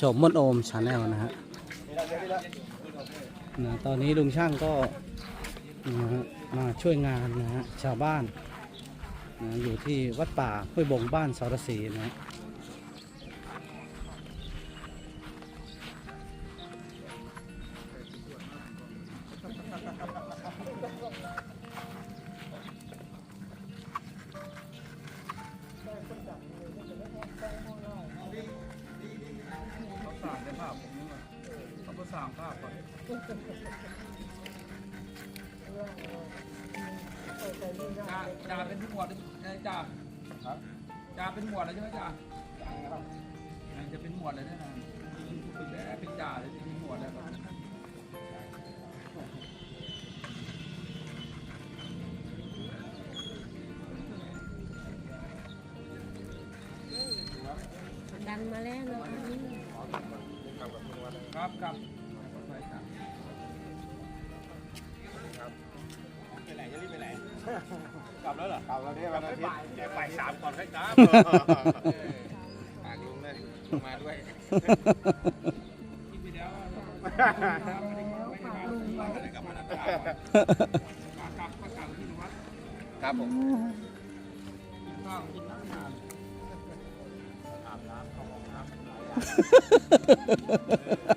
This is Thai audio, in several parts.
ชมมนโอมชาแนลนะฮะนะตอนนี้ลุงช่างก็นะฮะมาช่วยงานนะฮะชาวบ้านนะอยู่ที่วัดป่าห้วยบงบ้านสรศรีนะฮะ ร้างภาพก่อนจ่าจ่าเป็นผู้หมวดใช่จ่าจ่าเป็นหมวดเลยใช่ไหมจ่าจะเป็นหมวดเลยนะเป็นแล้วเป็นจ่าเลยจะเป็นหมวดแล้วครับดังมาแล้วนะครับครับ กลับแล้วเหรอกลับแล้วเนี่ยวันอาทิตย์เดี๋ยวไปสามก่อนค่อยกลับฝากลุงเลยมาด้วยคิดไปแล้วไม่ได้ไม่ได้ไม่ได้กลับมาแล้วกลับกลับกลับที่วัดครับผมกินข้าวกินน้ำนานอาบน้ำเข้าห้องน้ำ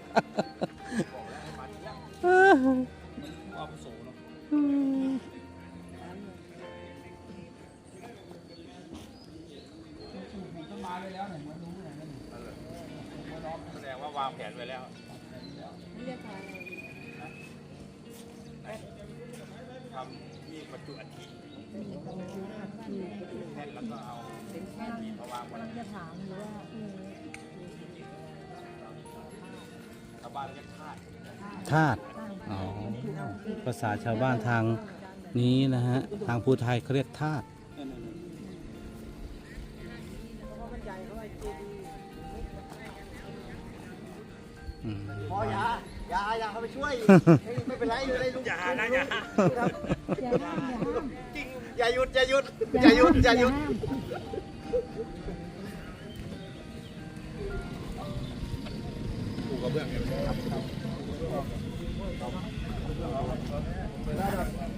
เรียกอะไรทำมีดบรรจุอัฐิแท่นแล้วก็เอาเป็นแค่มีดมาวางไว้จะถามหรือว่าชาวบ้านเรียกธาตุธาตุอ๋อภาษาชาวบ้านทางนี้นะฮะ ทางภูไทยเขาเรียกธาตุ พออย่าอย่าอย่าเข้าไปช่วย ไม่เป็นไรอยู่ในลุงอย่านะอย่าอย่าห้ามอย่าห้ามจริงอย่าหยุดอย่าหยุดอย่าหยุดอย่าหยุดปูกระเบื้องเนี่ย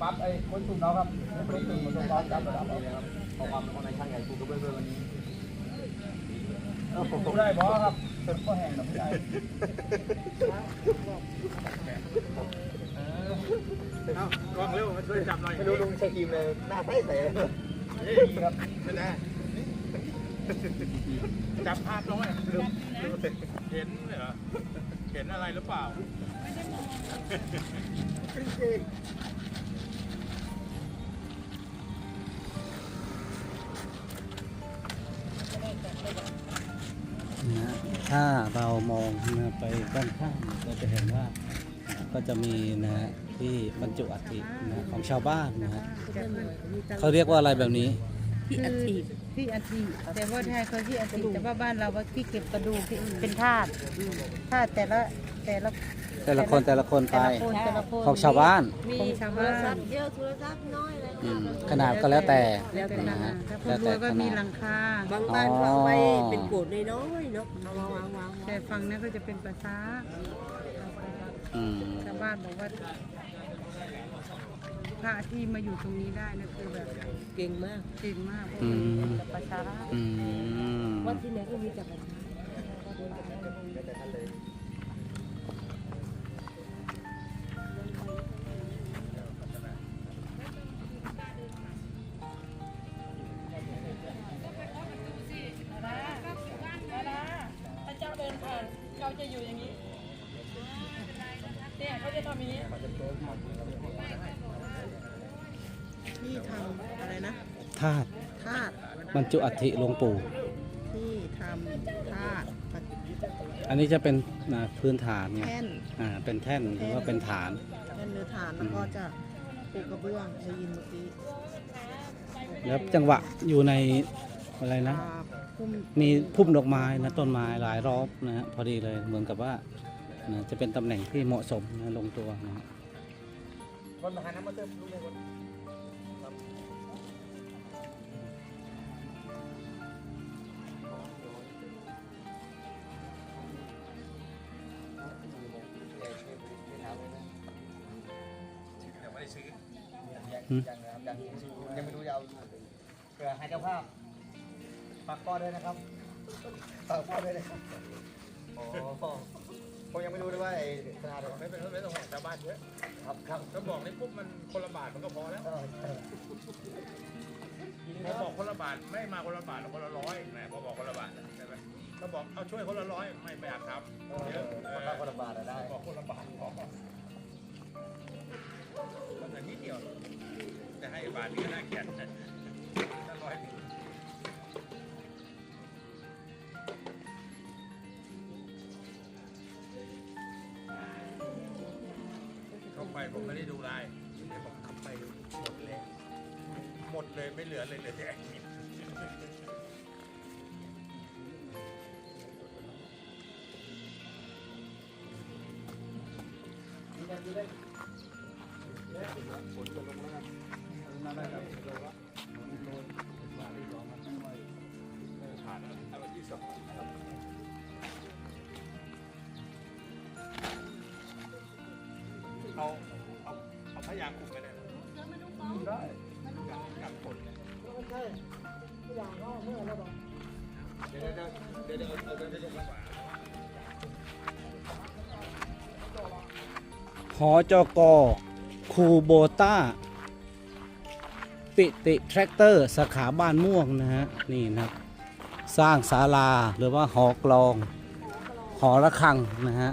ปั๊บไอ้คนสุ่มเราครับคนสุ่มมาส่งปั๊บจับระดับเอาเลยครับขอความเป็นคนในช่างใหญ่กูก็เบื่อเบื่อวันนี้ผมได้บอครับเป็ นข้อแห้งนะไม่ได้เอากล้องเร็วมาช่วยจับหน่อยไม่รู้ลุงใช้ครีมเลยหน้าใสใสเลยครับไม่ได้จับภาพลงเลยเห็นเหรอ เห็นอะไรหรือเปล่านะฮะ ถ้าเรามองนะไปด้านข้างเราจะเห็นว่าก็จะมีนะฮะที่บรรจุอัฐินะของชาวบ้านนะฮะเขาเรียกว่าอะไรแบบนี้ ที่อา ทิตที่อาทิตแต่ว่าไทยเขาที่อาทิตแต่ว่าบ้านเราว่าที่เก็บกระดูกที่เป็นธาตุธาตุแต่ละแต่ละแต่ละคนแต่ละคนไปแต่ละคนแต่ละคนของชาวบ้านของชาวบ้านเยอะโทรศัพท์น้อยอะไรอืมขนาดก็แล้วแต่แล้วแต่นะฮะถ้าคแล้วนรแต่วยก็ขมีนาหลัด งคาบางบ้านเขาเอาไว้อ๋อเป็นโกดน้อยๆเนาะเอาวางวางวางแต่ฝั่งนั้นก็จะเป็นภาษาอืมชาวบ้านบอกว่า พระที่มาอยู่ตรงนี้ได้นะคือแบบเก่งมากเก่งมากเพราะอืเป็นมกับภาษาอืม วัดที่ไหนก็มีแต่ปัญหา นะธาตุธาตุบรรจุอัฐิหลวงปู่ ที่ทำธาตุอันนี้จะเป็นนะพื้นฐานไงแท่นอ่าเป็นแท่นหรือว่าเป็นฐาน แท่นหรือฐานแล้วก็จะปูกระเบื้องได้ยินเมื่อกี้แล้วจังหวะอยู่ในอะไรนะ อ่าพุ่มมีพุ่มดอกไม้นะต้นไม้หลายรอบนะฮะพอดีเลยเหมือนกับว่านะจะเป็นตำแหน่งที่เหมาะสมนะลงตัวนะฮะ คนมาหาน้ำมาเติมลุงเลยคน หืมยังนะครับยังยังไม่รู้จะเอาเผื่อให้เจ้าภาพฝากพ่อด้วยนะครับฝากพ่อด้วยนะครับโอ้ผมยังไม่รู้เลยว่าไอ้ธนาคารไม่เป็นไม่ต้องห่วงชาวบ้านเยอะครับครับถ้าบอกนี่ปุ๊บมันคนละบาทมันก็พอแล้วเออเออพอบอกคนละบาทไม่มาคนละบาทหรอกคนละร้อยแหมพอบอกคนละบาทนะใช่ไหมถ้าบอกเอาช่วยคนละร้อยไม่ไม่อยากทำเอเยอะอเอราอคาคนละบาทอะได้บอกคนละบาทพอ มันอันนิดเดียว จะให้บาทนี้ก็น่าเกลียดนะถ้าร้อยหนึ่งเข้าไปผมไม่ได้ดูไลน์เลยบอกเข้าไปหมดเลยหมดเลยไม่เหลือเลยเหลยแต่ ฝอขาองเอาเอาเอายางคุมไปได้ได้กับกับฝนใช่พยางก็เมื่อเราบอกวเดี๋อาอก คูโบต้า ปิติแทรกเตอร์สาขาบ้านม่วงนะฮะ นี่นะครับสร้างศาลาหรือว่าหอกลอง หอระฆังนะฮะ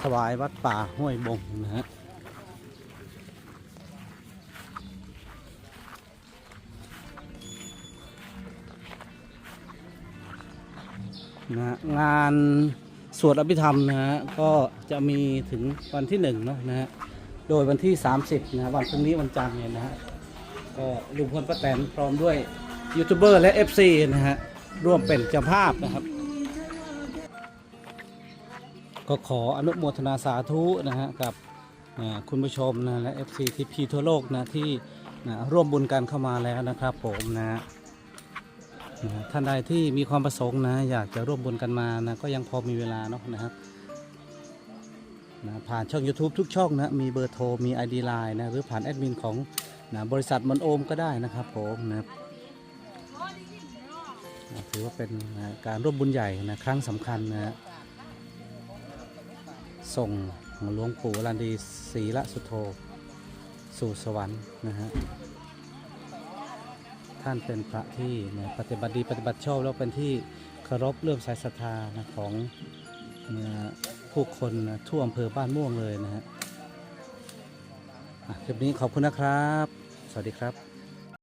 ถวายวัดป่าห้วยบงนะฮะนะฮะงานสวดอภิธรรมนะฮะก็จะมีถึงวันที่หนึ่งเนาะนะฮะ โดยวันที่ 30นะฮะวันพรุ่งนี้วันจันทร์เนี่ยนะฮะก็ลุงพลป้าแตนพร้อมด้วยยูทูบเบอร์และ FC นะฮะร่วมเป็นเจ้าภาพนะครับ ก็ขออนุโมทนาสาธุนะฮะกับคุณผู้ชมนะและ FC ที่พีทั่วโลกนะที่นะร่วมบุญกันเข้ามาแล้วนะครับผมนะฮะนะท่านใดที่มีความประสงค์นะ อยากจะร่วมบุญกันมานะก็ยังพอมีเวลาเนาะนะครับ นะผ่านช่อง YouTube ทุกช่องนะมีเบอร์โทรมี ID Line นะหรือผ่านแอดมินของนะบริษัทมอนโอมก็ได้นะครับผมนะครับนะถือว่าเป็นนะการร่วมบุญใหญ่นะครั้งสำคัญนะส่งหลวงปู่อรันดีศรีละสุโธสู่สวรรค์นะฮะท่านเป็นพระที่นะปฏิบัติดีปฏิบัติชอบแล้วเป็นที่เคารพเลื่อมใสศรัทธานะของนะ ผู้คนทั่วอำเภอบ้านม่วงเลยนะฮะอะคลิปนี้ขอบคุณนะครับ สวัสดีครับ